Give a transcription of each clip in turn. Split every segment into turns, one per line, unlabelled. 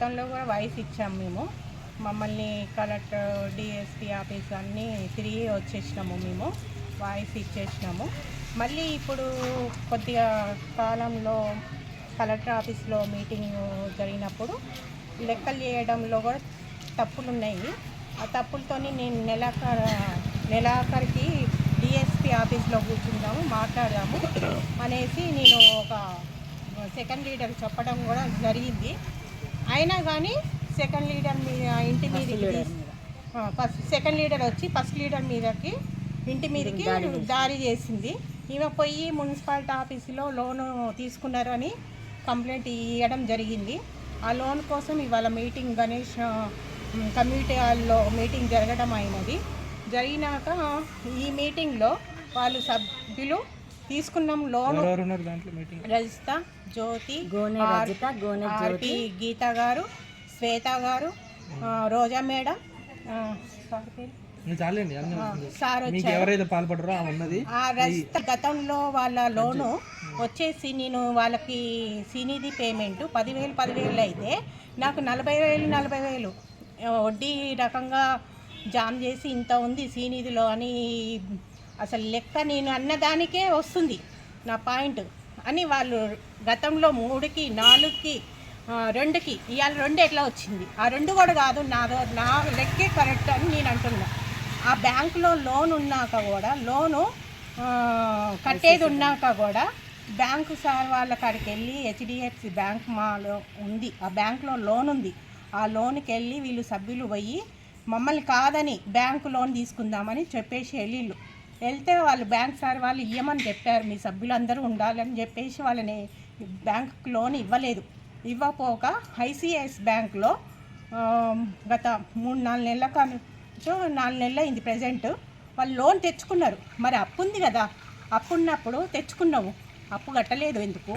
గతంలో కూడా వాయిస్ ఇచ్చాం మేము. మమ్మల్ని కలెక్టర్ డిఎస్పీ ఆఫీస్ అన్నీ తిరిగి వచ్చేసినాము మేము. వాయిస్ ఇచ్చేసినాము. మళ్ళీ ఇప్పుడు కొద్దిగా కాలంలో కలెక్టర్ ఆఫీస్లో మీటింగ్ జరిగినప్పుడు లెక్కలు చేయడంలో కూడా తప్పులు ఉన్నాయి ఆ తప్పులతోని నేను నెలాఖర నెలాఖరికి డిఎస్పీ ఆఫీస్లో కూర్చుందాము మాట్లాడదాము అనేసి నేను ఒక సెకండ్ లీడర్ చెప్పడం కూడా జరిగింది. అయినా కానీ సెకండ్ లీడర్ మీద ఇంటి మీదకి ఫస్ట్ సెకండ్ లీడర్ వచ్చి ఫస్ట్ లీడర్ మీదకి ఇంటి మీదకి దారి చేసింది. ఈమె పోయి మున్సిపాలిటీ ఆఫీసులో లోను తీసుకున్నారని కంప్లైంట్ ఇవ్వడం జరిగింది. ఆ లోన్ కోసం ఇవాళ మీటింగ్ గణేష్ కమ్యూనిటీ హాల్లో మీటింగ్ జరగడం అయినది. జరిగినాక ఈ మీటింగ్లో వాళ్ళు సభ్యులు తీసుకున్నాం. Loan Rajitha Jyothi
Gone
R-
Rajitha, Gone
RP Geetha garu Swetha garu Roja madam sir ఆ, సార్
మీకు
వచ్చారు.
ఎవరైతే పాల్పడరో ఆ ఉన్నది.
ఆ రజిత గతంలో వాళ్ళ లోను వచ్చేసి నేను వాళ్ళకి సీనిధి పేమెంట్. పదివేలు పదివేలు అయితే నాకు నలభై వేలు నలభై వేలు. వడ్డీ రకంగా జామ్ చేసి ఇంత ఉంది సీనిధిలో అని అసలు లెక్క నేను అన్నదానికే వస్తుంది నా పాయింట్ అని వాళ్ళు గతంలో మూడుకి నాలుగుకి రెండుకి ఇవాళ రెండు ఎట్లా వచ్చింది? ఆ రెండు కూడా కాదు నా నా లెక్కే కరెక్ట్ అని నేను అంటున్నా. ఆ బ్యాంకులో లోన్ ఉన్నాక కూడా లోను కట్టేది ఉన్నాక కూడా బ్యాంకు సార్ వాళ్ళ కాడికి వెళ్ళి హెచ్డిఎఫ్సి బ్యాంక్ మాలో ఉంది. ఆ బ్యాంకులో లోన్ ఉంది. ఆ లోన్కి వెళ్ళి వీళ్ళు సభ్యులు పోయి మమ్మల్ని కాదని బ్యాంకు లోన్ తీసుకుందామని చెప్పేసి వెళ్ళిళ్ళు. వెళ్తే వాళ్ళు బ్యాంక్ సార్ వాళ్ళు ఇవ్వమని చెప్పారు. మీ సభ్యులందరూ ఉండాలని చెప్పేసి వాళ్ళని బ్యాంకు లోన్ ఇవ్వలేదు. ఇవ్వపోక ఐసిఐసి బ్యాంక్లో గత మూడు నాలుగు నెలల కానుంచో నాలుగు నెలలు అయింది ప్రజెంట్. వాళ్ళు లోన్ తెచ్చుకున్నారు. మరి అప్పు ఉంది కదా. అప్పు ఉన్నప్పుడు తెచ్చుకున్నావు. అప్పు కట్టలేదు ఎందుకు?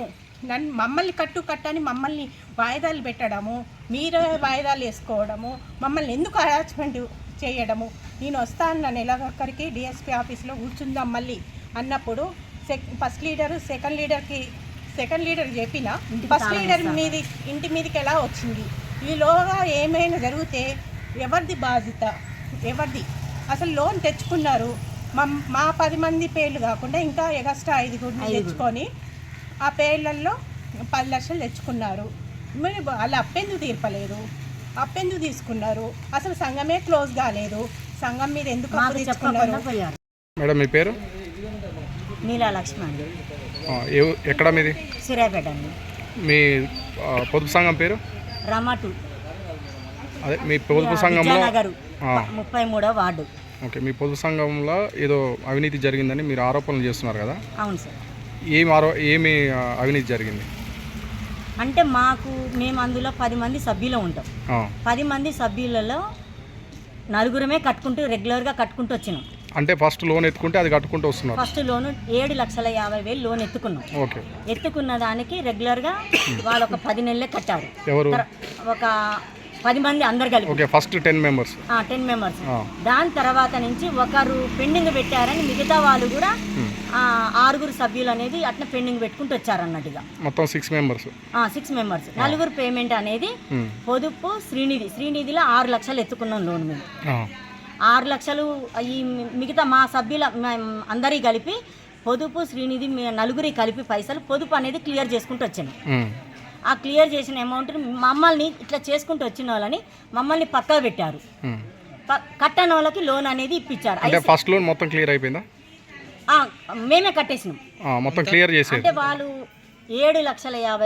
నన్ను మమ్మల్ని కట్టు కట్టని మమ్మల్ని వాయిదాలు పెట్టడము మీరే వాయిదాలు వేసుకోవడము మమ్మల్ని ఎందుకు హరాస్మెంట్ చేయడము. నేను వస్తాను నెలకొక్కరికి డిఎస్పీ ఆఫీస్లో కూర్చుందాం మళ్ళీ అన్నప్పుడు సెక్ ఫస్ట్ లీడరు సెకండ్ లీడర్కి సెకండ్ లీడర్ చెప్పిన ఫస్ట్ లీడర్ మీది ఇంటి మీదకి ఎలా వచ్చింది? ఈలోగా ఏమైనా జరిగితే ఎవరిది బాధ్యత? ఎవరిది? అసలు లోన్ తెచ్చుకున్నారు. మా మా పది మంది పేర్లు కాకుండా ఇంకా ఎగస్ట్రా ఐదుగురిని తెచ్చుకొని ఆ పేర్లలో పది లక్షలు తెచ్చుకున్నారు. మరి వాళ్ళు అప్పెందుకు తీర్పలేరు అప్పెందుకు తీసుకున్నారు? అసలు సంఘమే క్లోజ్ కాలేదు. సంఘం మీద ఎందుకు అప్పు తెచ్చుకున్నారు?
పోయారు.
మేడం మీ పేరు?
నీలా లక్ష్మి అండి
ఎక్కడ మీది?
సిరాపేట అండి.
మీ ఆ, పొదుపు సంఘం పేరు?
రమాటు.
అదే మీ పొదుపు సంఘంలో ఆ,
ముప్పై మూడో వార్డు.
ఓకే మీ పొదుపు సంఘంలో ఏదో అవినీతి జరిగిందని మీరు ఆరోపణలు చేస్తున్నారు కదా?
అవును సార్.
ఏమి ఆరో ఏమి ఆ, అవినీతి జరిగింది?
అంటే మాకు మేము అందులో పది మంది సభ్యులు ఉంటాం. పది మంది సభ్యులలో నలుగురమే కట్టుకుంటూ రెగ్యులర్గా కట్టుకుంటూ వచ్చినాం.
అంటే ఫస్ట్ లోన్ ఎత్తుకుంటే అది కట్టుకుంటూ వస్తున్నారు.
ఫస్ట్ లోను ఏడు లక్షల యాభై వేలు లోన్ ఎత్తుకున్నాం.
ఓకే.
ఎత్తుకున్న దానికి రెగ్యులర్గా వాళ్ళు ఒక పది నెలలే కట్టారు.
ఎవరు?
ఒక పది మంది అందరు కలిపి.
Okay first ten members.
Ten members. దాని తర్వాత నుంచి ఒకరు పెండింగ్ పెట్టారని మిగతా వాళ్ళు కూడా ఆరుగురు సభ్యులు అనేది అట్లా పెండింగ్ పెట్టుకుంటూ వచ్చారన్నట్టుగా.
మొత్తం సిక్స్ మెంబర్స్
సిక్స్ మెంబర్స్ నలుగురు పేమెంట్ అనేది పొదుపు శ్రీనిధి. శ్రీనిధిలో ఆరు లక్షలు ఎత్తుకున్నాం లోన్ మేము ఆరు లక్షలు ఈ మిగతా మా సభ్యుల అందరి కలిపి పొదుపు శ్రీనిధి నలుగురి కలిపి పైసలు పొదుపు అనేది క్లియర్ చేసుకుంటూ వచ్చాను. ఆ క్లియర్ చేసిన అమౌంట్ని మమ్మల్ని ఇట్లా చేసుకుంటూ వచ్చిన వాళ్ళని మమ్మల్ని పక్కకు పెట్టారు. ప- కట్టని వాళ్ళకి లోన్ అనేది ఇప్పించారు.
అంటే ఫస్ట్ లోన్ మొత్తం క్లియర్ అయిపోయిందా?
మేమే కట్టేసినాం.
మొత్తం క్లియర్ చేసేది
అంటే వాళ్ళు ఏడు లక్షల యాభై